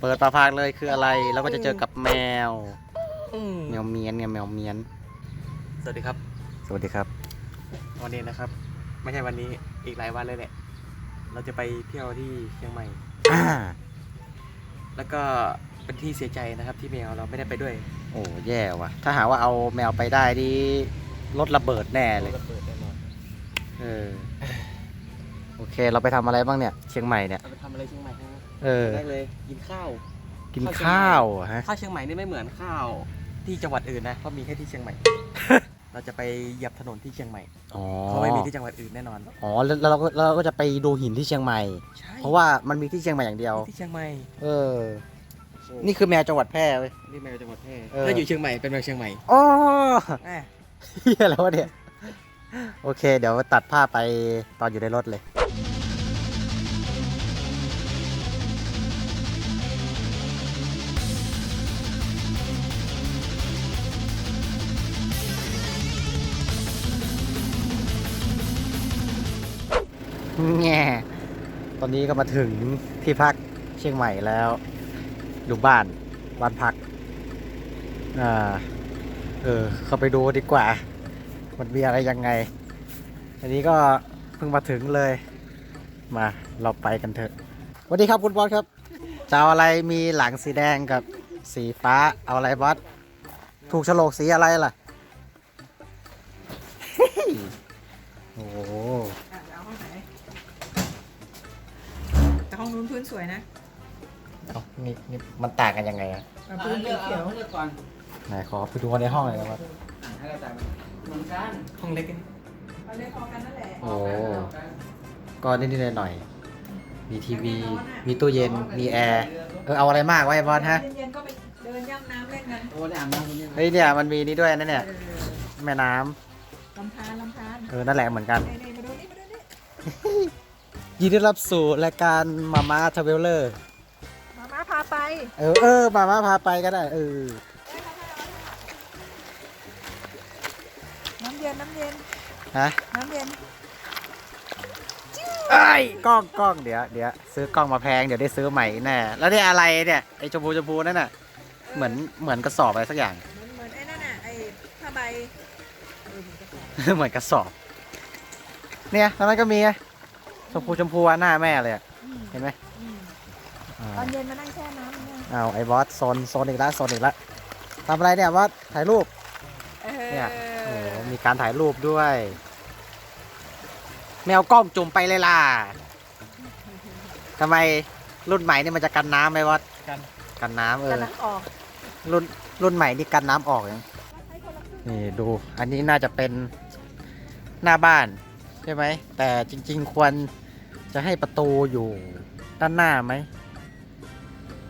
เปิดประพากเลยคืออะไรแล้วก็จะเจอกับแมว แมวเมียนไงแมวเมียน สวัสดีครับ สวัสดีครับ วันนี้นะครับ ไม่ใช่วันนี้อีกหลายวันเลยแหละ เราจะไปเที่ยวที่เชียงใหม่อ่าแล้วก็เป็นที่เสียใจนะครับ ที่แมวเราไม่ได้ไปด้วย โอ้แย่ว่ะ ถ้าหาว่าเอาแมวไปได้นี่รถระเบิดแน่เลยระเบิดแน่นอนเออ โอเค เราไปทำอะไรบ้างเนี่ย เชียงใหม่เนี่ย เราไปทำอะไรเชียงใหม่นะเออได้เลยกินข้าว กินข้าวฮะ ข้าวเชียงใหม่นี่ไม่เหมือนข้าวที่จังหวัดอื่นนะเพราะมีแค่ที่เชียงใหม่ เราจะไปเหยียบถนนที่เชียงใหม่อ๋อเพราะไม่มีที่จังหวัดอื่นแน่นอน อ๋อแล้วแล้วเราก็แล้วเราก็จะไปดูหินที่เชียงใหม่ ใช่เพราะว่ามันมีที่เชียงใหม่อย่างเดียว ที่เชียงใหม่ เออ นี่คือแมวจังหวัดแพร่เว้ย นี่แมวจังหวัดแพร่เออ ถ้าอยู่เชียงใหม่เป็นแมวเชียงใหม่อ๋ออะเฮียแล้วะเนี่ย โอเค เดี๋ยวตัดภาพไปตอนอยู่ในรถเลย แง่ตอนนี้ก็มาถึงที่พักเชียงใหม่แล้วอยู่บ้านบ้านพัก อ่า เออ เข้าไปดูดีกว่า มันมีอะไรยังไง อันนี้ก็เพิ่งมาถึงเลย มาเราไปกันเถอะสวัสดีครับคุณบอสครับจะเอาอะไรมีหลังสีแดงกับสีฟ้าเอาอะไรบอสถูกโฉลกสีอะไรล่ะโอ้โหอะเอาห้องไหนแต่ห้องนู้นพื้นสวยนะเอานี่นี่มันต่างกันยังไงอะอะพื้นเขียว เลือกก่อนไหนขอไปดูในห้องหน่อยนะบอสให้เราจ่าย เหมือนกันห้องเล็กกันเอาเลยพอกันนั่นแหละโอ้ก็นิดๆหน่อยๆมีทีวี มีตู้เย็น มีแอร์ เออเอาอะไรมากไว้บอสฮะ เย็นๆก็ไปเดินย่ำน้ำเล่นกันโอ้ได้อ่านน้ำคนนี้เฮ้ยเนี่ยมันมีนี่ด้วยนะเนี่ยเออแม่น้ำลำธารลำธารเออนั่นแหละเหมือนกัน นี่นี่มาดูนี่มาดูนี่ยินดีรับสู่รายการมาม่าทเวลเลอร์ มาม่าพาไป เออเออมาม่าพาไปก็ได้เออ ฮะน้ำเย็นไอ้ยกล้องกล้องเดี๋ยวเดี๋ยวซื้อกล้องมาแพงเดี๋ยวได้ซื้อใหม่แน่แล้วนี่อะไรเนี่ยไอ้ชมพูชมพูนั่นน่ะเหมือนเหมือนกระสอบอะไรสักอย่าง เหมือนเหมือนไอ้นั่นน่ะไอ้ผ้าใบเออเหมือนกระสอบเหมือนกระสอบ เนี่ยแล้วนั้นก็มีไงชมพูชมพูอะหน้าแม่เลยอะอืมเห็นไหมอืมอ่าตอนเย็นมานั่งแช่น้ำเนี่ยเอาไอ้บอสโซนโซนอีกแล้วโซนอีกแล้วทำอะไรเนี่ยบอสถ่ายรูป เออเนี่ยโอ้โห มีการถ่ายรูปด้วย แมวกล้องจุ่มไปเลยล่ะทำไมรุ่นใหม่นี่มันจะกันน้ำไหมบอสกัน กันน้ำเออ กำลังออกรุ่นรุ่นใหม่นี่กันน้ำออกยังนี่ดู อันนี้น่าจะเป็นหน้าบ้าน ใช่ไหม แต่จริง ๆ ควรจะให้ประตูอยู่ด้านหน้าไหม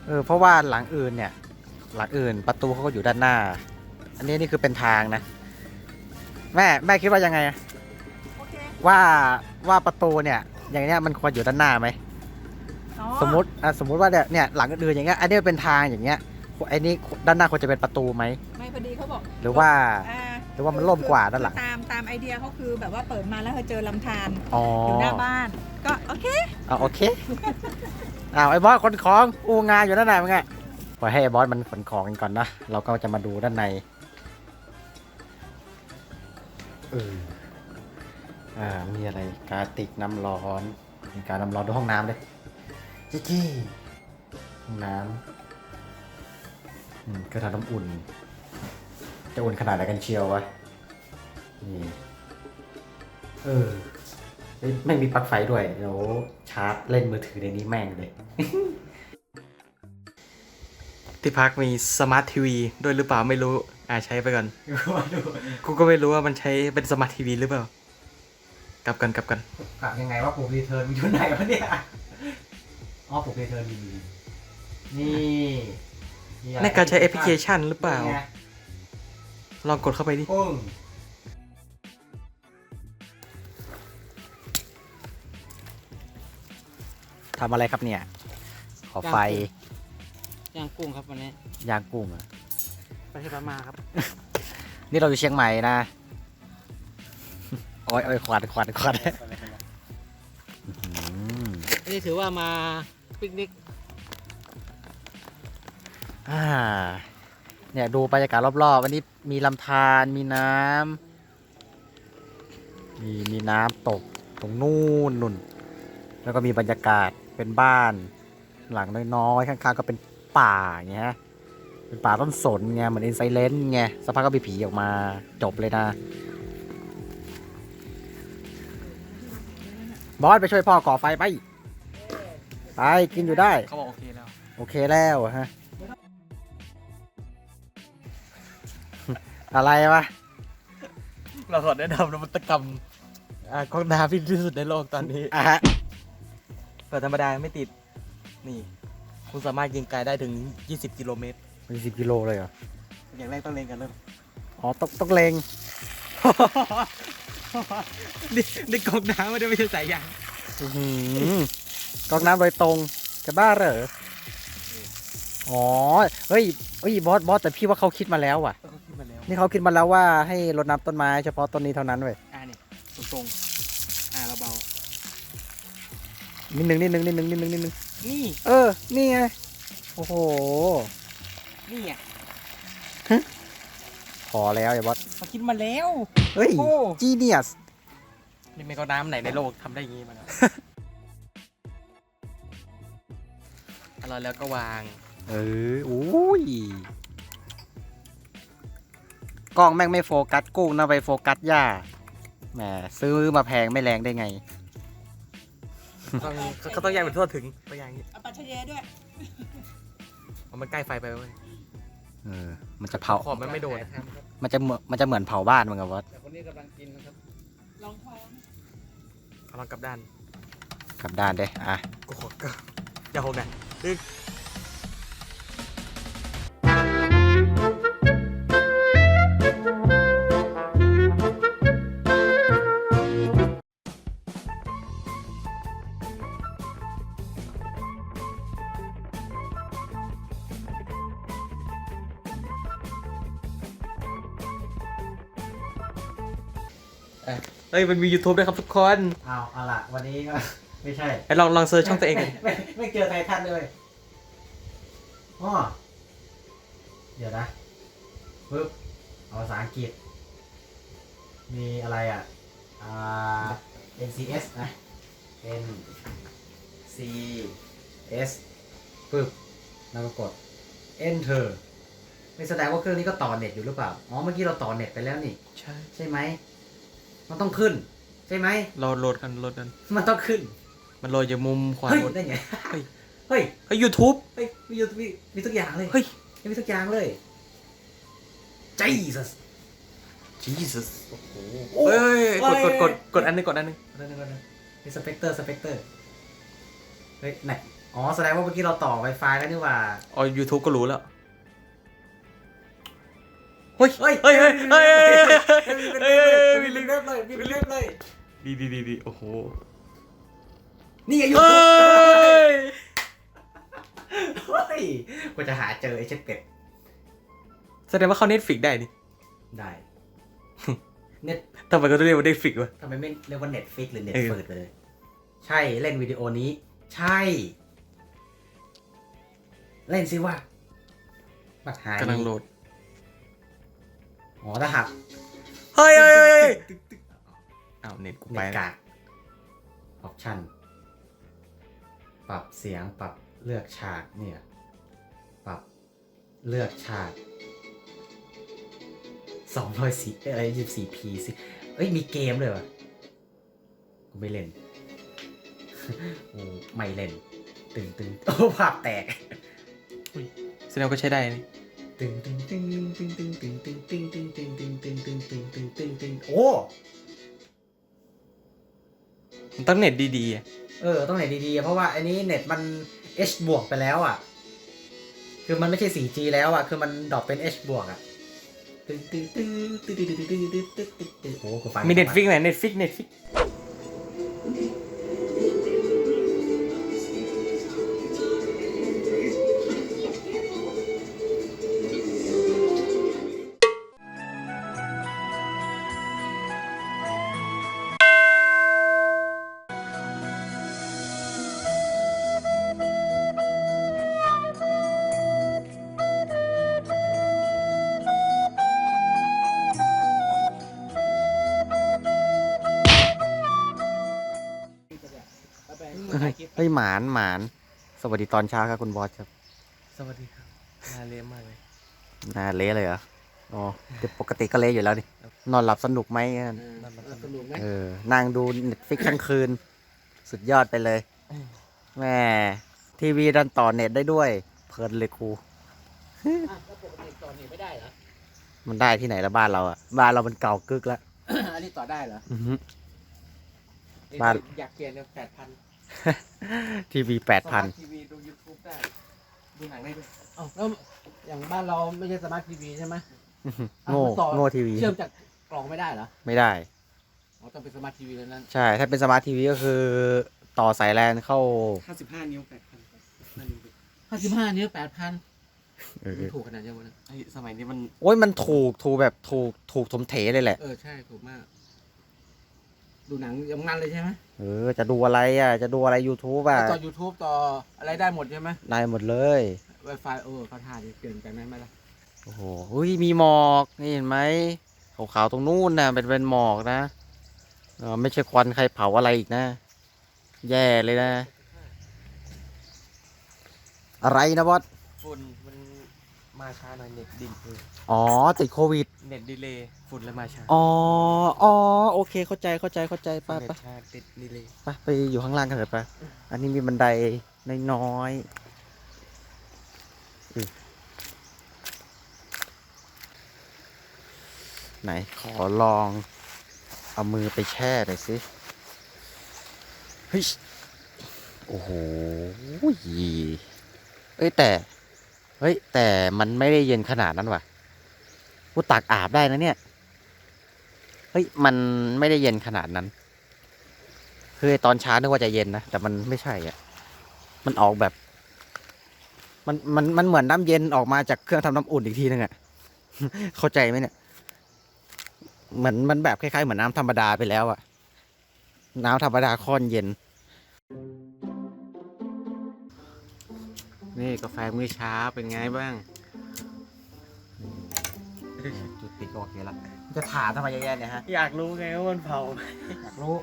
เออเพราะว่าหลังอื่นเนี่ย หลังอื่นประตูเขาก็อยู่ด้านหน้า อันนี้นี่คือเป็นทางนะ แม่แม่คิดว่ายังไงอะโอเคว่าว่าประตูเนี่ยอย่างเนี้ยมันควรอยู่ด้านหน้าไหมอ๋อสมมติอะสมมติว่าเนี่ยเนี่ยหลังอื่นอย่างเงี้ยอันนี้เป็นทางอย่างเงี้ยไอ้นี่ด้านหน้าควรจะเป็นประตูไหมไม่พอดีเขาบอกหรือว่า อ่าหรือว่ามันล่มกว่าด้านหลัง ตามตามไอเดียเขาคือแบบว่าเปิดมาแล้วเขาเจอลำธารอ๋ออยู่หน้าบ้าน ก็โอเคเอาโอเคอ้าวไอ้บอสขนของอูงานอยู่ด้านในมั้งไงปล่อยให้ไอ้บอสมันขนของกันก่อนนะเราก็จะมาดูด้านใน เอออ่า มีอะไร กาติกน้ำร้อนมีการน้ำร้อนดูห้องน้ำเลยจิ๊จี้ห้องน้ำอืมกระทะน้ำอุ่น จะอุ่นขนาดไหนกันเชียววะ นี่ เออ ไม่มีปลั๊กไฟด้วย เดี๋ยวชาร์จเล่นมือถือในนี้แม่งเลย ที่พักมีสมาร์ททีวีด้วยหรือเปล่าไม่รู้ อ่าใช้ไปก่อน กูก็ไม่รู้ว่ามันใช้เป็นสมาร์ททีวีหรือเปล่า กลับกันกลับกันกลับยังไงว่าปุ่มรีเทิร์นมันอยู่ไหนวะเนี่ยอ๋อปุ่มรีเทิร์นมีนี่มีอะไรในการใช้แอปพลิเคชันหรือเปล่านี่ไงลองกดเข้าไปดิปึ้งทำอะไรครับเนี่ย ขอไฟ ย่างกุ้งครับวันนี้ย่างกุ้งอะไปที่พม่าครับ นี่เราอยู่เชียงใหม่นะโอ้ยโอ้ยควันควันควันอื้อหืออันนี้ถือว่ามาปิกนิกอ่าเนี่ยดูบรรยากาศรอบๆวันนี้มีลำธารมีน้ำมีมีน้ำตกตรงนู่นนุ่น แล้วก็มีบรรยากาศเป็นบ้าน หลังน้อยๆข้างๆก็เป็น ป่าอย่างเงี้ยเป็นป่าต้นสนไงเหมือนอินไซเลนไงสักพักก็มีผีออกมาจบเลยนะ บอสไปช่วยพ่อก่อไฟไป ไป กินอยู่ได้ เขาบอกโอเคแล้ว โอเคแล้วฮะ อะไรวะ เราขอแนะนำนวัตกรรมอ่ากล้องน้ำที่ที่สุดในโลกตอนนี้อะฮะ เปิดธรรมดาไม่ติด นี่ คุณสามารถยิงไกลได้ถึง 20 กิโลเมตรมีสิบกิโลเลยเหรอ อย่างแรกต้องเล็งกันเริ่มอ๋อต้องต้องเลงนี่นี่กล้องน้ำไม่ได้ไม่ใช่สายยางอื้อหือกองน้ำโดยตรงจะบ้าเหรอ อ๋อ เฮ้ย เฮ้ยบอสบอสแต่พี่ว่าเขาคิดมาแล้วว่ะก็ขึ้นมาแล้ว นี่เขาคิดมาแล้วว่าให้รดน้ำต้นไม้เฉพาะต้นนี้เท่านั้นเว้ย อ่านี่ตรงๆอ่าเราเบา นิดนึงนิดนึงนิดนึงนิดนึงนิดนึงนี่เออ นี่ไง โอ้โห นี่อะพอแล้วไอ้บอสเขาคิดมาแล้วเฮ้ย โอ้จีเนียส นี่ไม่ก็น้ำไหนในโลกทำได้อย่างงี้มาแล้วอร่อยแล้วก็วาง เอออุ้ย กล้องแม่งไม่โฟกัสกุ้งนะไปโฟกัสหญ้า แหมซื้อมาแพงไม่แรงได้ไง ต้องเขาต้องแยกเป็นทั่วถึงตัวอย่างนี้เอาปัชเยด้วยเอามันใกล้ไฟไปเว้ยเออ มันจะเผา ขอบมันไม่โดนมันจะเหมือนมันจะเหมือนเผาบ้านมึงอะวะแต่คนนี้กำลังกินนะครับลองท้องเอามากลับด้านกลับด้านเด้อะกูขอก็อย่าหกนะดึก เฮ้ยมันมี YouTube ด้วยครับทุกคนเอาเอาละวันนี้ก็ไม่ใช่ไอ้ลองลองเซิร์ชช่องตัวเองกันไม่ไม่เจอไททันเลยอ๋อเดี๋ยวนะปึ๊บเอาภาษาอังกฤษ มีอะไรอะ อ่า NCS นะ NCS ปึ๊บแล้วก็กด Enter ไม่แสดงว่าเครื่องนี้ก็ต่อเน็ตอยู่หรือเปล่า อ๋อ เมื่อกี้เราต่อเน็ตไปแล้วนี่ ใช่ ใช่ไหม มันต้องขึ้น ใช่ไหมเราโหลดกันโหลดกัน มันต้องขึ้น มันโหลดจากมุมขวาเฮ้ยบน ได้ไง เฮ้ย เฮ้ย เฮ้ย YouTube เฮ้ยมีอยู่มีมีทุกอย่างเลยเฮ้ย มีทุกอย่างเลย Jesus Jesus โอ้โหเฮ้ยเฮ้กยดกดกดกดอันหนึงกดอันหนึงนั่นนั่นนั่นมีสเปกเตอร์สเปกเตอร์เฮ้ยไหนอ๋อแสดงว่าเมื่อกี้เราต่อ Wi-Fi แล้วนี่หว่า อ๋อ YouTube ก็รู้แล้ว เฮ้ยเฮ้ยเฮ้ยเฮ้ยเฮ้ยเฮ้ยมีเป็นเล็บเลยมีเป็นเล็บเลยดีดีดีดีโอ้โหนี่ไงยูทูบเฮ้ยกูจะหาเจอไอ้เช็ดเป็ดแสดงว่าเขาเน็ตฟิกได้ดิได้เน็ตทำไมเขาเรียกว่าเน็ตฟิกวะทำไมไม่เรียกว่าเน็ตฟิกหรือเน็ตเฟิร์ดเลย ใช่เล่นวิดีโอนี้ ใช่ เล่นสิว่าบักหายกำลังโหลด อ๋อถ้าหักเฮ้ยเฮ้ยเฮ้ยอ้าวเน็ตกูเน็ไปตแล้วกากออปชั่น ปรับเสียงปรับเลือกฉากเนี่ย ปรับเลือกฉากสองร้อยสี่อะไรยี่สิบสี่พีสิเอ้ยมีเกมเลยวะกูไม่เล่นโอ้ไม่เล่น ตึงตึงโอ้ภาพแตกแสดงว่าก็ใช้ได้นี่ ตึงตึงตึงตึงตึงตึงตึงตึงตึงตึงตึงตึงตึงตึงตึงตึงตึงโอ้มันต้องเน็ตดีๆอะเออต้องเน็ตดีๆ เพราะว่าอันนี้เน็ตมัน H บวกไปแล้วอะ คือมันไม่ใช่ 4G แล้วอะ คือมันดรอปเป็น H บวกอะตึงตึงตึงตึงตึงตึงตึงตึงตึงตึงตึงโอ้กูฟัง มี Netflix ไหน Netflix Netflix เฮ้ วัสดีตอนเช้าครับคุณบอสครับ สวัสดีครับนาเลียมากเลยหน่าเละเลยเหรออ๋อแต่ปกติก็เละอยู่แล้วนี่นอนหลับสนุกไหมเออสนุกไหมเออนั่งดูเน็ตฟิกทั้งคืน สุดยอดไปเลยแม่ทีวีดันต่อเน็ตได้ด้วย เพลินเลยครูอะแล้วปกติต่อนี่ไม่ได้เหรอมันได้ที่ไหนละบ้านเราอะบ้านเรามันเก่ากึกแล้วอันนี้ต่อได้เหรออื้อหือนี่บ้านอยากเปลี่ยนเนี่ยแปดพัน ทีวีแปดพันทีวีดู YouTube ได้ ดูหนังได้ด้วยอ้าวแล้วอย่างบ้านเราไม่ใช่สมาร์ททีวีใช่ไหมโง่อะมันต่อโง่ทีวีเชื่อมจากกล่องไม่ได้เหรอ ไม่ได้อ๋อต้องเป็นสมาร์ททีวีแล้วนั้น ใช่ ถ้าเป็นสมาร์ททีวีก็คือต่อสายแลนเข้า55นิ้ว8,000นั่นเองห้าสิบห้านิ้วแปดพันเออถูกขนาดยังวะนะไอ้สมัยนี้มัน โอ้ยมันถูกถูกแบบถูกถูกสมเถเลยแหละ เออ ใช่ ถูกมาก ดูหนังยังงั้นเลยใช่ไหมเออ จะดูอะไรอะ จะดูอะไร YouTube อะ ต่อ YouTube ต่ออะไรได้หมดใช่ไหม ได้หมดเลย Wi-Fi เออเขาถ่ายเปลี่ยนกันไหมไหมล่ะ โอ้โหเฮ้ยมีหมอก นี่เห็นไหม ขาวๆตรงนู้นนะเป็นเป็นหมอกนะเออไม่ใช่ควันใครเผาอะไรอีกนะ แย่เลยนะ อะไรนะบอสฝุ่นมันมาช้าหน่อยเน็ตดินเอออ๋อ ติดโควิด เน็ตดีเลย์ฝุ่นแล้วมาช้าอ๋ออ๋อโอเคเข้าใจเข้าใจเข้าใจไปเน็ไปตช้าติดดีเลย์ไปไปอยู่ข้างล่างกันเถอะไปอันนี้มีบันไดน้อยๆอืมไหนขอลอง เอามือไปแช่หน่อยสิเฮ้ยโอ้โหเอ้ยแต่ เฮ้ย แต่มันไม่ได้เย็นขนาดนั้นว่ะ กูตักอาบได้นะเนี่ย เฮ้ย มันไม่ได้เย็นขนาดนั้น คือตอนเช้านึกว่าจะเย็นนะ แต่มันไม่ใช่อะ มันออกแบบ มันมันมันเหมือนน้ำเย็นออกมาจากเครื่องทำน้ำอุ่นอีกทีนึงอะ เข้าใจไหมเนี่ย เหมือนมันแบบคล้ายๆเหมือนน้ำธรรมดาไปแล้วอะ น้ำธรรมดาค่อนเย็น นี่กาแฟมื้อเช้าเป็นไงบ้าง จุดติดก็โอเคละจะถามทำไมเยอะแยะเนี่ยฮะอยากรู้ไงว่ามันเผาอยากรู้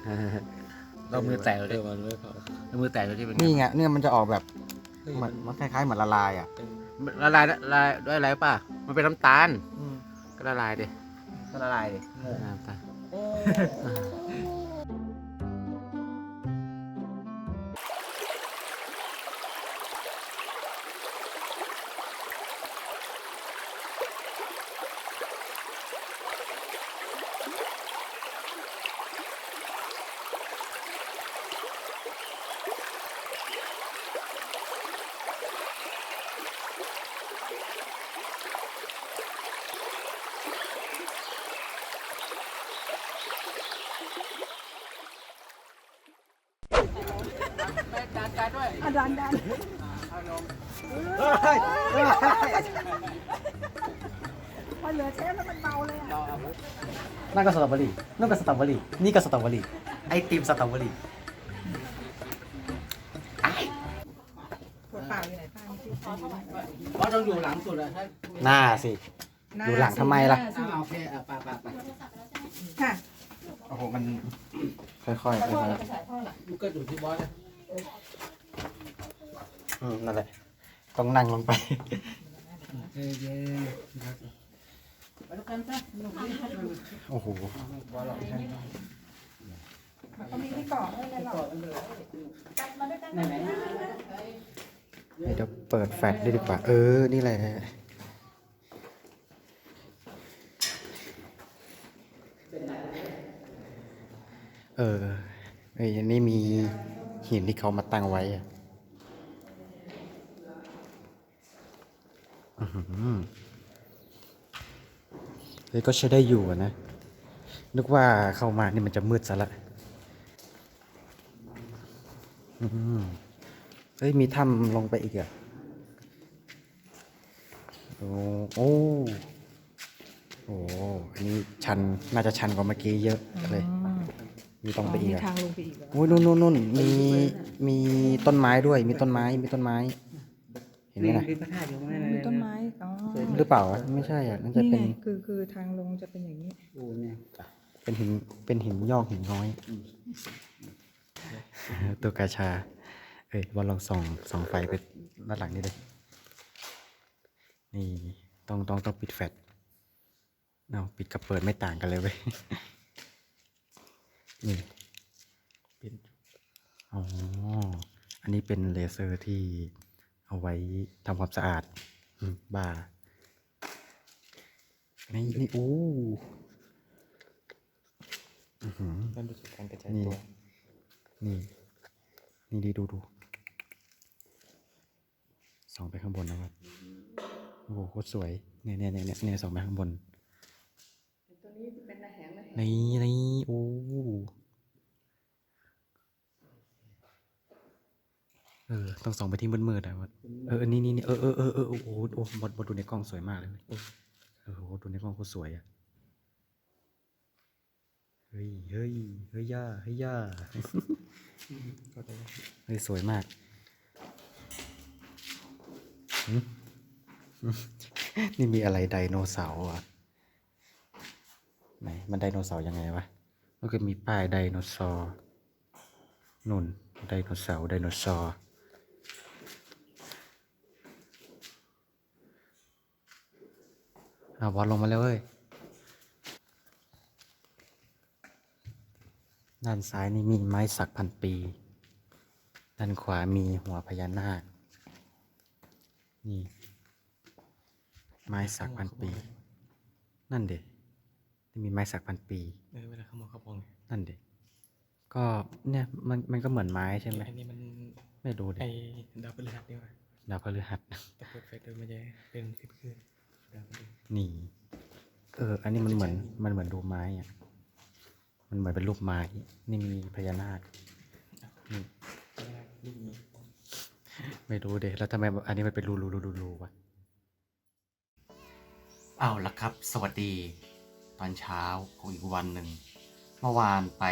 เรามือแตกเลยเออมันไม่เผาเรามือแตกเลยที่เป็นไงนี่ไงเนี่ยมันจะออกแบบเฮ้ยเหมืมัอนนมันคล้ายๆเหมือนละลายอะละลายละลายด้วยอะไรป่ะ มันเป็นน้ำตาลก็ละลายดิก็ละลายดิน้ำตาลอะดันดันพอเหลือเชฟแล้วมันเบาเลยอะ นั่นก็สต รอเบอรี่นั่นก็สตรอเบอรี่นี่ก็สตรอเบอรี่ไอติมสตรอเบอรี่ขวดเปล่าอยู่ไหนป้านี่ที่เพราะต้องอยู่หลังสุดอะถ้าหน้าสิ อยู่หลังทำไมล่ะ อ่าโอเคอะไปไปไปค่ะโอ้โหมันค่อยๆค่อยๆลูกก็อยู่ที่บอสนะอืมนั่นแหละ ต้องนั่งลงไปเย้เย้ไปด้วยกันจ้ะ โอ้โหมันก็มีที่เกาะด้วยเลยหรอกเดี๋ยวเปิดแฟลชดีกว่า เออ นี่แหละเออเอ้ยอันนี้มีหินที่เขามาตั้งไว้อะอื้อหือ เฮ้ยก็ใช้ได้อยู่อะนะ นึกว่าเข้ามานี่มันจะมืดซะละอืมเฮ้ย มีถ้ำลงไปอีกอะ โอ้โอ้โอ้อันนี้ชัน น่าจะชันกว่าเมื่อกี้เยอะเลย มีตรงไปอีกมีอะทางลงไปอีกเหรอโอ้ยนู่นนู่นนู่นมี มีต้นไม้ด้วย มีต้นไม้ มีต้นไม้ เห็นไหมนะมีพระธาตุอยู่ไหมมีต้นไม้อ๋อหรือเปล่าวะไม่ใช่อะน่าจะนี่เป็ไงนคือคือทางลงจะเป็นอย่างนี้ โอ้เนี่ยเป็นหินเป็นหินยอกหินน้อยตัวกาชา เอ้ยวันลองส่องส่องไฟไปด้านหลังนี่เลยนี่ต้องต้องต้องปิดแฟลชเอาปิดกับเปิดไม่ต่างกันเลยเว้ยนี่ปิดอ๋ออันนี้เป็นเลเซอร์ที่ เอาไว้ทำความสะอาดอืมบาร์นี่นี่โอ้อื้อหือนั่นดูจากการกระจายนี่ตัว นี่ นี่ดีดูดูส่องไปข้างบนนะครับ โอ้โหโคตรสวย เนี่ยเนี่ยเนี่ยเนี่ยเนี่ยส่องไปข้างบนตัวนี้เป็นระแหงระแหงนี่นี่โอ้ เออ ต้องส่องไปที่มืดๆอะวัดเออ นี่นี่นี่เออเออเออเออโอ้โหโอ้โหบดบดดูในกล้องสวยมากเลยเว้ยเออโห ดูในกล้องโคตรสวยอะเฮ้ย เฮ้ย เฮ้ยย่า เฮ้ยย่า ก็ได้เฮ้ย สวยมากหึหึนี่มีอะไรไดโนเสาร์อะ ไหน มันไดโนเสาร์ยังไงวะ มันก็มีป้ายไดโนเสาร์นุ่นไดโนเสาร์ไดโนเสาร์ เอาบอลลงมาเลยเว้ย ด้านซ้ายนี่มีไม้สักพันปี ด้านขวามีหัวพญานาค นี่ ไม้สักพันปี นั่นเด็นี่มีไม้สักพันปีเออเวลาเขามองเขามองไงนั่นเด็ก็เนี่ยมันมันก็เหมือนไม้ใช่ไหมอันนี้มันไม่รู้เด็ไอ้ดาวพฤหัสนี่หว่าดาวพฤหัสแต่เปิดไฟเดินมันจะเป็นคืนคืนดาวพฤ หัสนี่เออ อันนี้มันเหมือนมันเหมือนรูปไม้อะมันเหมือนเป็นรูปไม้ นี่มีพญานาคนี่นี่ไม่รู้เด็แล้วทำไมอันนี้มันเป็นรูรูรูรูรูวะเอาละครับ สวัสดี ตอนเช้าของอีกวันหนึ่ง เมื่อวานไป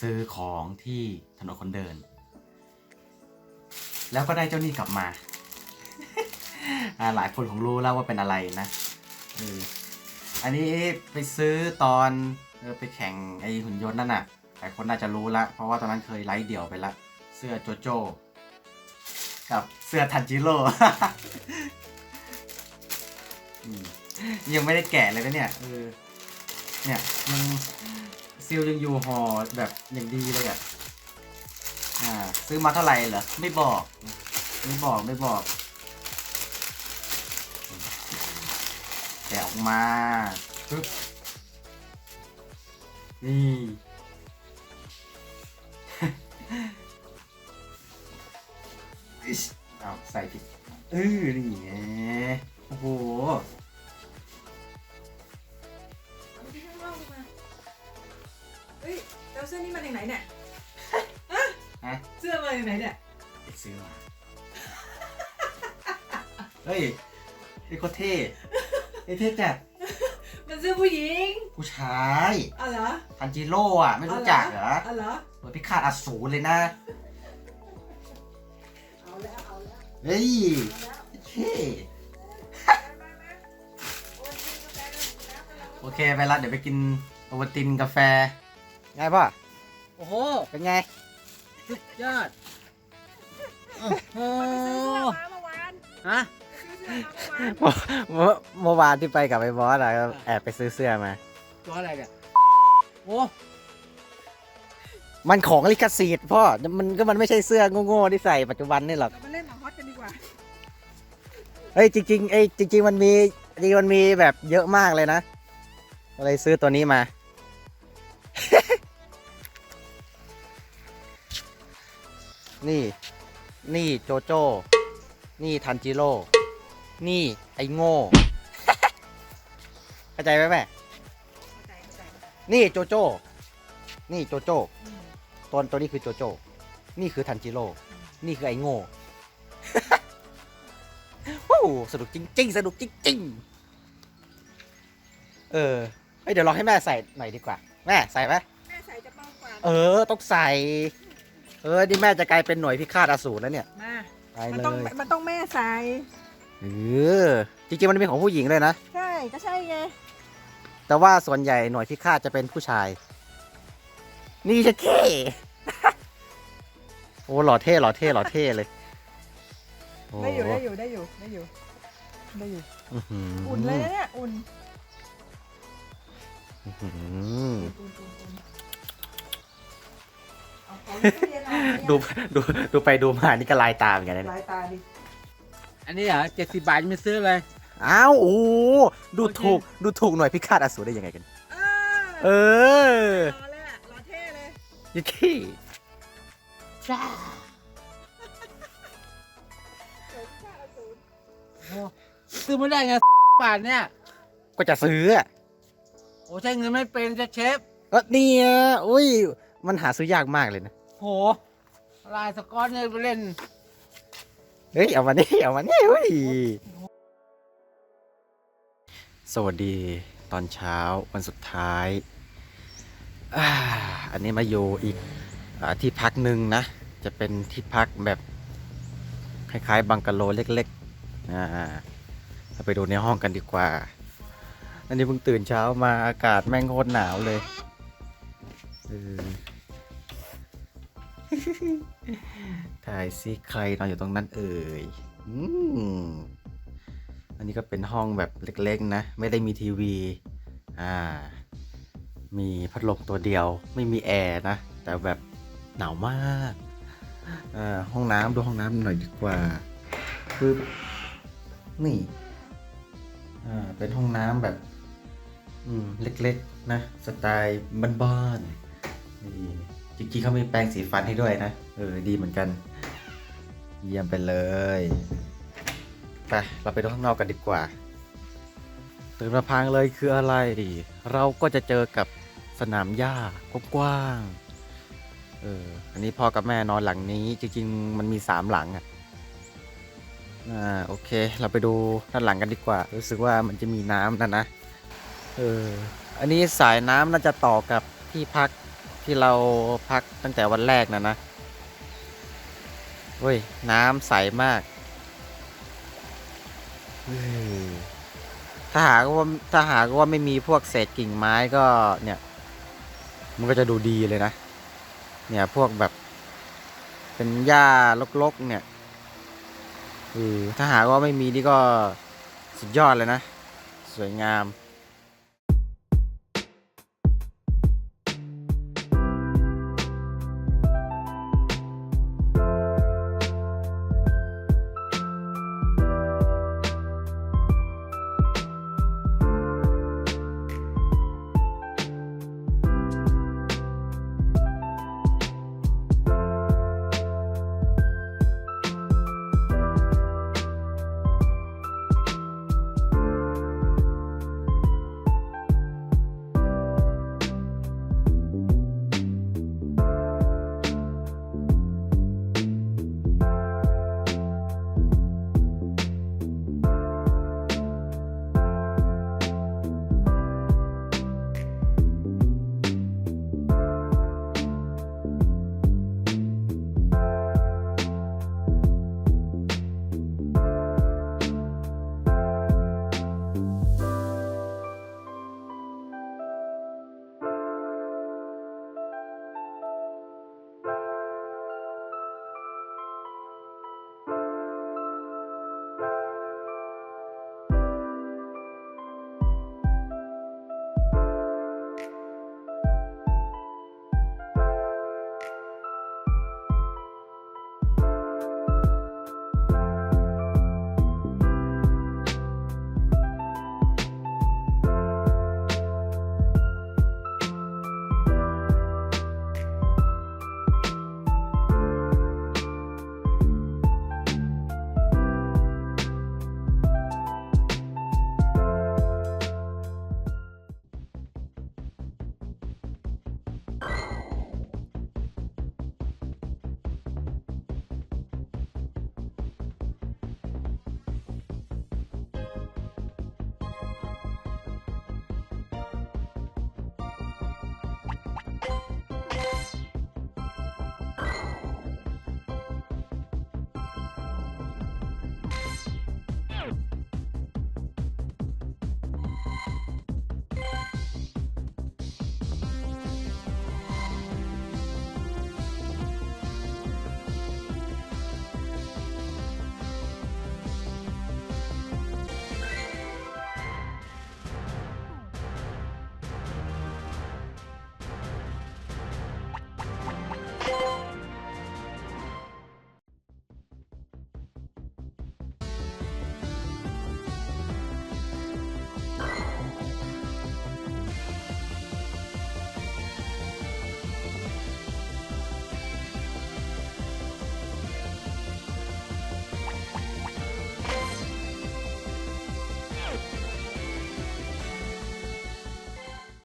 ซื้อของที่ถนนคนเดิน แล้วก็ได้เจ้านี่กลับมาอ่า หลายคนคงรู้แล้วว่าเป็นอะไรนะอันนี้ไปซื้อตอนไปแข่งไอหุ่นยนต์นั่นน่ะหลายคนน่าจะรู้ละ เพราะว่าตอนนั้นเคยไลฟ์เดี่ยวไปละเสื้อโจโจ้กับเสื้อทันจิโร่ยังไม่ได้แกะเลยนะเนี่ยเออเนี่ยมันซีลยังอยู่ห่อแบบอย่างดีเลยอะอ่าซื้อมาเท่าไหร่เหรอไม่บอก ไม่บอกไม่บอก มาปึ๊บนี่อิ๊ชเอาใส่ผิดเออนี่ไงโอ้โหเอาที่ข้างนอกมาเฮ้ยแล้วเสื้อนี่มาจากไหนเนี่ยฮะเสื้อมาจากไหนเนี่ย ไปซื้อมา เฮ้ยไอ้โคตรเท่ ไอ้เท่จัดมันเสื้อผู้หญิง ผู้ชายอ๋อเหรอทันจิโร่อะไม่รู้จักเหรออ๋อเหรอเปิดพิฆาตอสูรเลยนะ เอาแล้วเอาแล้วเฮ้ยเอาแล้วเท่มามาโอ้ยกินกาแฟกันแล้วกันแล้วโอเคไปละเดี๋ยวไปกินโอวัลตินกาแฟ ไงพ่อ โอ้โห เป็นไง สุดยอด โอ้โหไปซื้อเสื้อมาเมื่อวาน ฮะไปซื้อ เสื้อมาเมื่อวานเมื่อเมื่อวานที่ไปกับไอ้บอสอะก็แอบไปซื้อเสื้อมา ตัวอะไรเนี่ยโอ้มันของลิขสิทธิ์พ่อ มันก็มันไม่ใช่เสื้อโง่ๆที่ใส่ปัจจุบันนี่หรอก เรามาเล่นหนังฮอตกันดีกว่าเฮ้ยจริงๆไอ้ยจริง ๆ มันมีจริงๆมันมีแบบเยอะมากเลยนะก็เลยซื้อตัวนี้มา นี่ นี่โจโจ้ นี่ทันจิโร่ นี่ไอ้โง่ เข้าใจไหมแม่เข้าใจเข้าใจเข้าใจนี่โจโจ้ นี่โจโจ้ อืมตัวตัวนี้คือโจโจ้ นี่คือทันจิโร่ นี่คือไอ้โง่ ว้าวสนุกจริงๆ สนุกจริงๆ เออเฮ้ยเดี๋ยวลองให้แม่ใส่หน่อยดีกว่า แม่ใส่ไหม แม่ใส่จะเบากว่าเออ ต้องใส่ เออ นี่แม่จะกลายเป็นหน่วยพิฆาตอสูรแล้วเนี่ย มา ไปมันเลต้องย มันต้องแม่ใส่ เออจริงๆมันเป็นของผู้หญิงเลยนะ ใช่ก็ใช่ไงแต่ว่าส่วนใหญ่หน่วยพิฆาตจะเป็นผู้ชาย นี่จะเท่โอ้หล่อเท่หล่อเท่หล่อเท่เลยโได้อยู่ได้อยู่ได้อยู่ได้อยู่ได้อยู่ อื้อหือุ่นเลยนะเนี่ยอุ่นอื้อหืออุ่นอุ่นอุ่นเอาของที่ตู้เย็นออกดูดูดูไปดูมานี่ก็ลายตามเหมือนกันนะลาเนี่ยยตาดิ อันนี้เหรอเจ็ดสิบบาทยังไม่ซื้อเลย อ้าวโอ้โหดูโอเคถูกดูถูกหน่วยพิฆาตอสูรได้ยังไงกัน เอเอออรอเลยอะรอเท่เลยยี่ขี้จ้าเดี๋ยวข้าอสูรโอ้ซื้อไม่ได้ไงบาทเนี่ย ก็จะซื้ออะโอ้ใช้เงินไม่เป็นจะเชฟ ก็เนี่ยอุ้ย มันหาซื้อยากมากเลยนะ โหลายสกอตเนี่ยไปเล่น เฮ้ยเอามานี่เอามานี่เฮ้ยสวัสดีตอนเช้าวันสุดท้ายอาอันนี้มาอยู่อีกอาที่พักหนึ่งนะ จะเป็นที่พักแบบคล้ายๆบังกะโลเล็กๆอ่าเราไปดูในห้องกันดีกว่า อันนี้เพิ่งตื่นเช้ามาอากาศแม่งโคตรหนาวเลยเออ ถ่ายซิใครนอนอยู่ตรงนั้นเอ่ยอันนี้ก็เป็นห้องแบบเล็กๆนะ ไม่ได้มีทีวี อ่า มีพัดลมตัวเดียว ไม่มีแอร์นะ แต่แบบหนาวมากอ่าห้องน้ำดูห้องน้ำหน่อยดีกว่าคือนี่อ่าเป็นห้องน้ำแบบ อืม เล็กๆ นะ สไตล์บ้านๆนี่ จริงๆเขามีแปรงสีฟันให้ด้วยนะ เออ ดีเหมือนกัน เยี่ยมไปเลย ไป เราไปดูข้างนอกกันดีกว่า ตื่นมาพังเลยคืออะไรดิเราก็จะเจอกับสนามหญ้ากว้างเออ อันนี้พ่อกับแม่นอนหลังนี้ จริงๆ มันมีสามหลังอะ อ่า โอเค เราไปดูด้านหลังกันดีกว่า รู้สึกว่ามันจะมีน้ำนะนะ เออ อันนี้สายน้ำน่าจะต่อกับที่พัก ที่เราพักตั้งแต่วันแรกนะนะเฮ้ย น้ำใสมาก ถ้าหากว่าถ้าหากว่าไม่มีพวกเศษกิ่งไม้ก็เนี่ย มันก็จะดูดีเลยนะ เนี่ยพวกแบบ เป็นหญ้ารกๆเนี่ยถ้าหากว่าไม่มีนี่ก็สุดยอดเลยนะ สวยงาม